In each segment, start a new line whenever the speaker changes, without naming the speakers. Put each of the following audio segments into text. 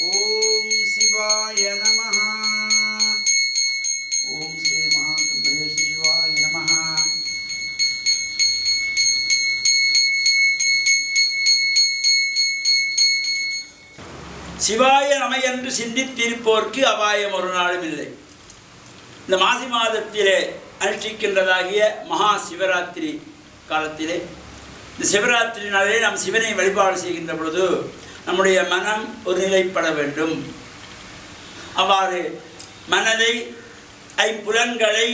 ஓம் சிவாய நம ஓம் ஸ்ரீ மகாசுந்தரேஷ சிவாய நம சிவாய நம என்று சிந்தித்திருப்போர்க்கு அபாயம் ஒரு நாளும் இல்லை. இந்த மாசி மாதத்திலே அனுஷ்டிக்கின்றதாகிய மகா சிவராத்திரி காலத்திலே இந்த சிவராத்திரி நாளிலே நாம் சிவனை வழிபாடு செய்கின்ற பொழுது நம்முடைய மனம் ஒருநிலைப்பட வேண்டும். அவ்வாறு மனதை ஐம்புலன்களை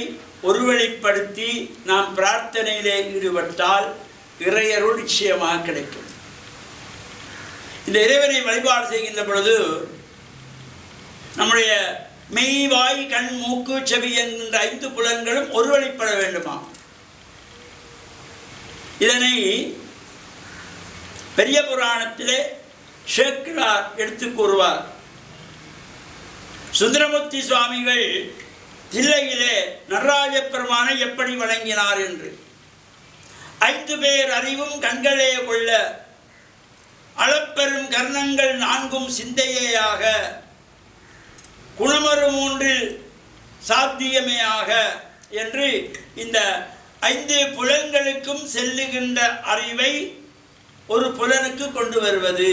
ஒருவழிப்படுத்தி நாம் பிரார்த்தனையிலே ஈடுபட்டால் இறையருள் நிச்சயமாக கிடைக்கும். இந்த இறைவனை வழிபாடு செய்கின்ற பொழுது நம்முடைய மெய் வாய் கண் மூக்கு செவி என்கின்ற ஐந்து புலன்களும் ஒருவழிப்பட வேண்டுமா இதனை பெரிய புராணத்திலே சேர்க்கிறார் எடுத்து கூறுவார். சுந்தரமூர்த்தி சுவாமிகள் தில்லையிலே நடராஜ பெருமானை எப்படி வழங்கினார் என்று. ஐந்து பேர் அறிவும் கண்களே கொள்ள அளப்பெரும் கர்ணங்கள் நான்கும் சிந்தையேயாக குணமரு மூன்றில் சாத்தியமேயாக என்று இந்த ஐந்து புலன்களுக்கும் செல்லுகின்ற அறிவை ஒரு புலனுக்கு கொண்டு வருவது.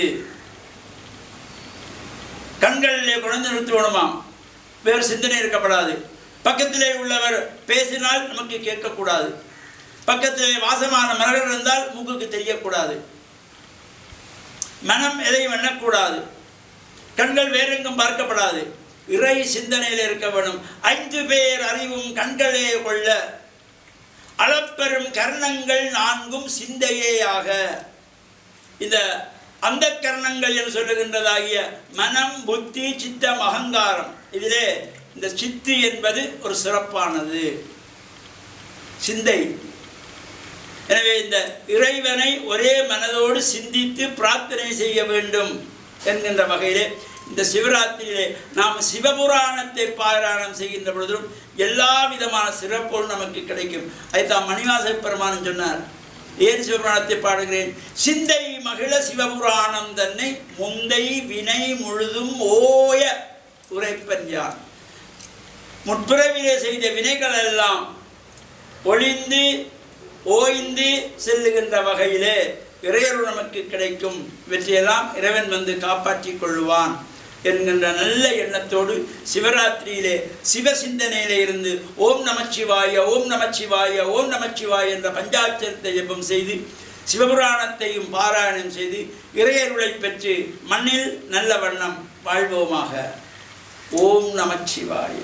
கண்களிலே குழந்தை நிறுத்துவணுமாம். வேறு சிந்தனை இருக்கப்படாது. பக்கத்திலே உள்ளவர் பேசினால் நமக்கு கேட்கக்கூடாது. பக்கத்திலே வாசமான மலர்கள் இருந்தால் மூக்குக்கு தெரியக்கூடாது. மனம் எதையும் எண்ணக்கூடாது. கண்கள் வேறெங்கும் பார்க்கப்படாது. இறை சிந்தனையில் இருக்க வேண்டும் ஐந்து பேர் அறிவும் கண்களே கொள்ள. அளப்பெரும் கர்ணங்கள் நான்கும் சிந்தையேயாக. இந்த அந்த கர்ணங்கள் என்று சொல்லுகின்றதாகிய மனம் புத்தி சித்தம் அகங்காரம். இதிலே இந்த சித்து என்பது ஒரு சிறப்பானது. சிந்தை. எனவே இந்த இறைவனை ஒரே மனதோடு சிந்தித்து பிரார்த்தனை செய்ய வேண்டும் என்கின்ற வகையிலே இந்த சிவராத்திரியிலே நாம் சிவபுராணத்தை பாராயணம் செய்கின்ற பொழுதும் எல்லா விதமான சிறப்போடு நமக்கு கிடைக்கும். அதைத்தான் மணிவாச பெருமானம் சொன்னார். ஏன் சிவபுராணத்தை பாடுகிறேன்? சிந்தை மகிழ சிவபுராணம் தன்னை முந்தை வினை முழுதும் ஓய உரைப்பன் யான் முற்பிறவிலே செய்த வினைகள் எல்லாம் ஒளிந்து ஓய்ந்து செல்லுகின்ற வகையிலே இறையருள் நமக்கு கிடைக்கும். இவற்றையெல்லாம் இறைவன் வந்து காப்பாற்றிக் கொள்ளுவான். என்கின்ற நல்ல எண்ணத்தோடு சிவராத்திரியிலே சிவசிந்தனையிலே இருந்து ஓம் நமச்சிவாய ஓம் நமச்சிவாய ஓம் நமச்சிவாய என்ற பஞ்சாட்சரத்தை ஜெபம் செய்து சிவபுராணத்தையும் பாராயணம் செய்து இறையருளை பெற்று மண்ணில் நல்ல வண்ணம் வாழ்வோமாக. ஓம் நமச்சிவாய.